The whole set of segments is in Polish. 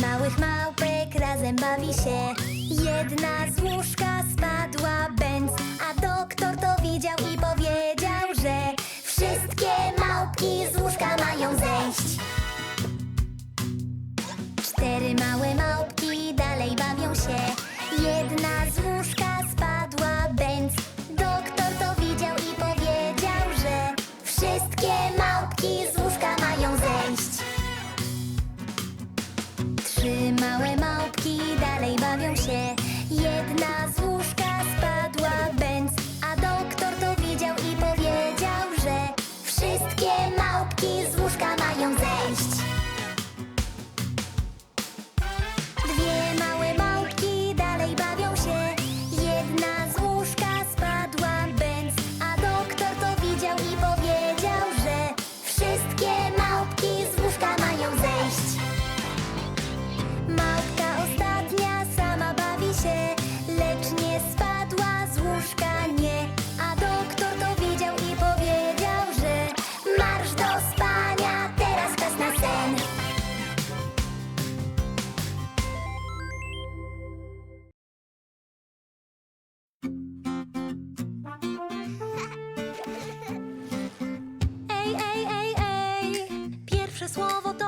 Małych małpek razem bawi się. Jedna słowo to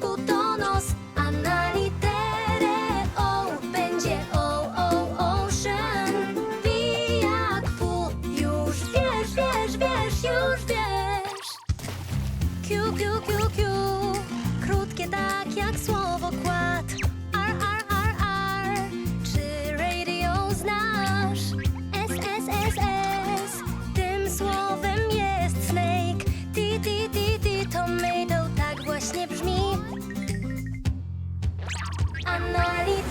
ことの穴に哪里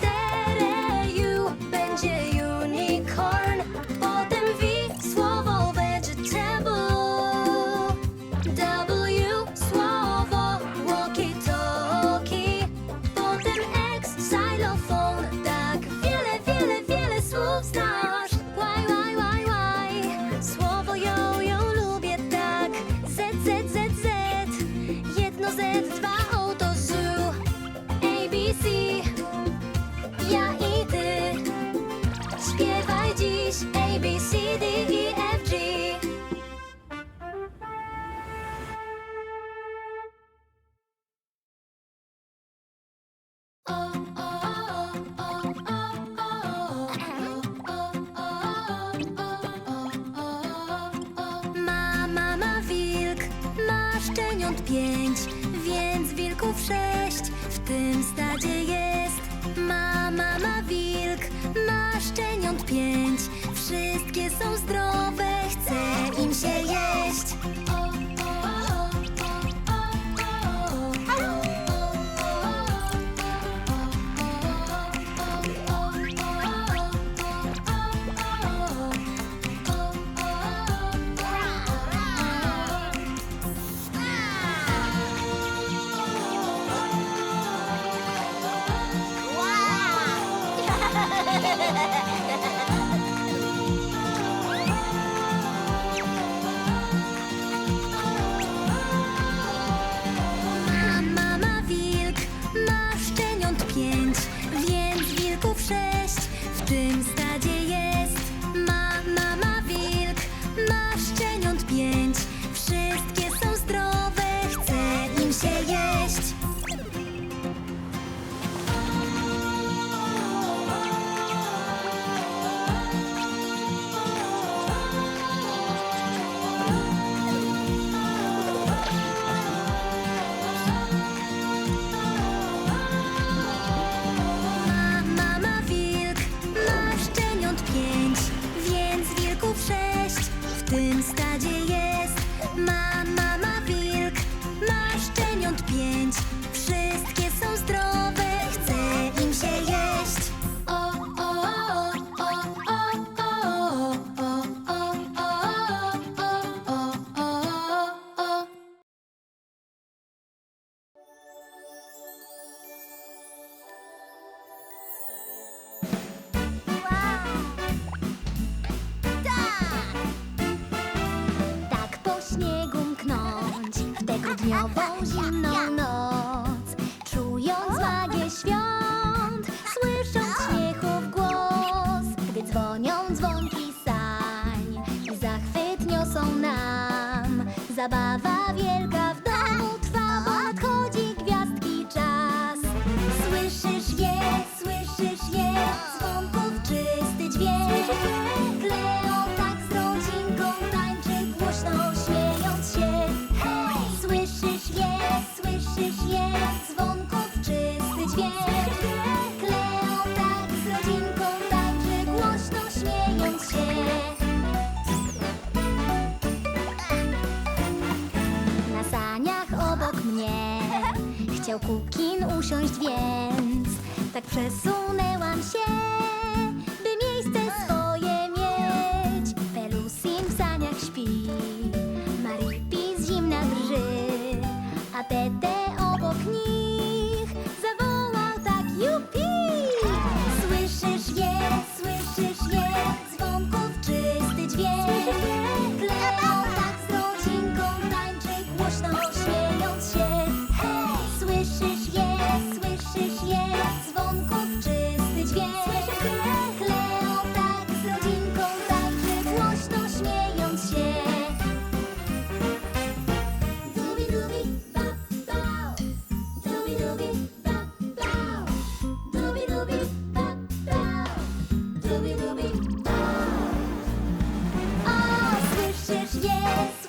You. kukin usiąść więc. Tak przesuń. Lubi, lubi, o! O, słyszysz, jest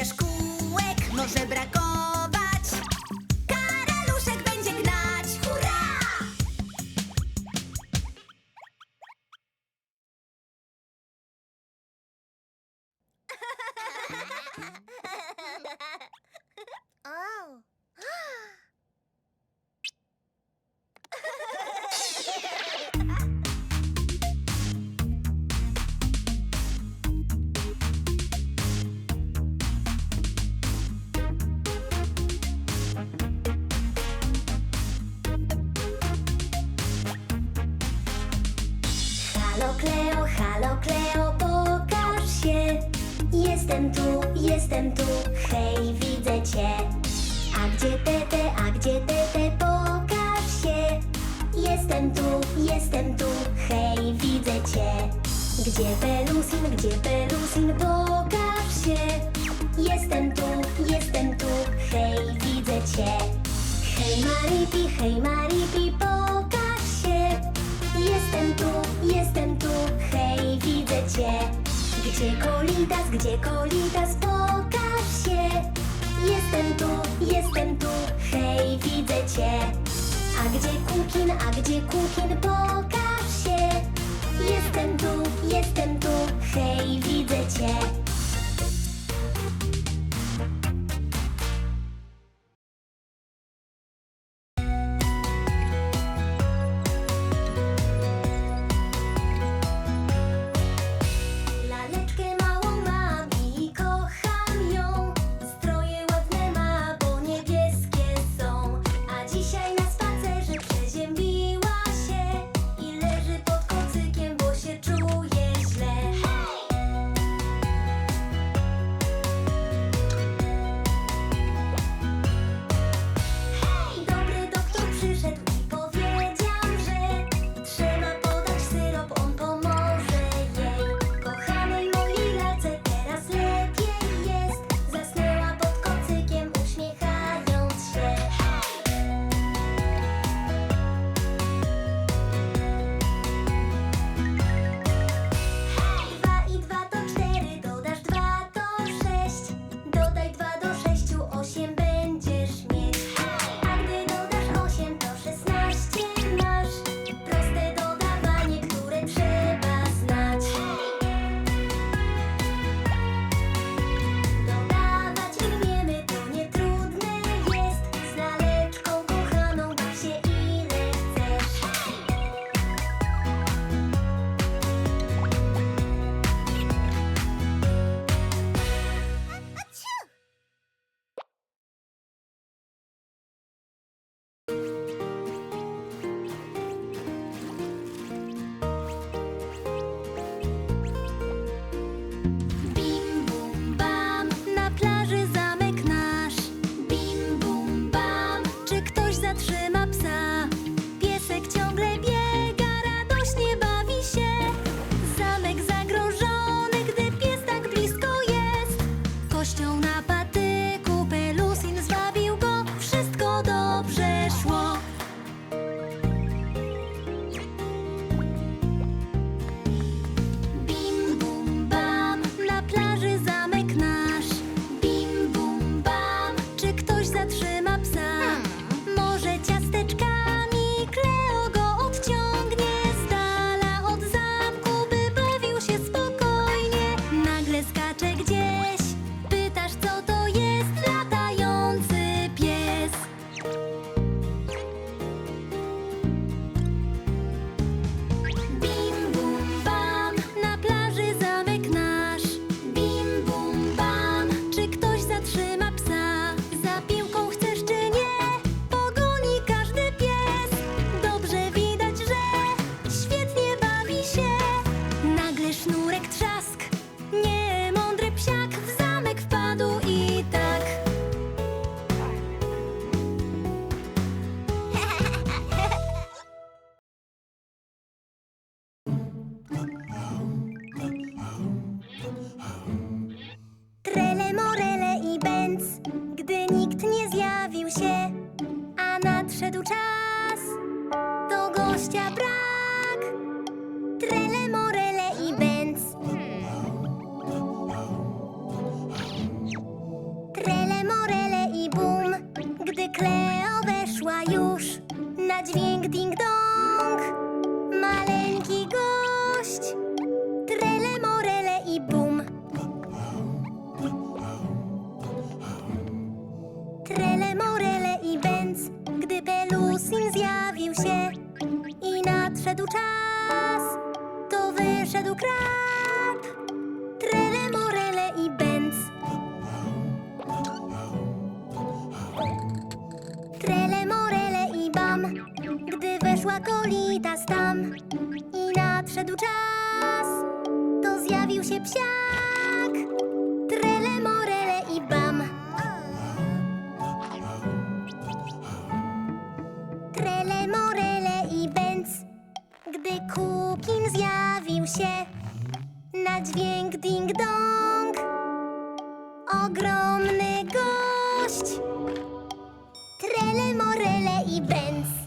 A chociaż Halo Kleo, halo Kleo, pokaż się. Jestem tu, jestem tu, hej, widzę cię. A gdzie tete, a gdzie tete, pokaż się. Jestem tu, jestem tu, hej, widzę cię. Gdzie Pelusin, gdzie Pelusin, pokaż się. Jestem tu, jestem tu, hej, widzę cię. Hej Maripi, hej Maripi, pokaż cię Gdzie Kolitas, gdzie Kolitas, pokaż się. Jestem tu, jestem tu, hej, widzę cię. A gdzie Kukin, a gdzie Kukin, pokaż się. Jestem tu, jestem tu, hej, widzę cię Dźwięk ding-dong Maleńki gość. Trele, morele i bum. Trele, morele i bęc. Gdy Pelusin zjawił się I nadszedł czas To wyszedł kras. Gdy weszła kolitas tam i nadszedł czas, to zjawił się psiak. Trele, morele i bam. Trele, morele i bęc, gdy kukin zjawił się na dźwięk ding-dong. Ogromny gość. Trele, morele i bęc.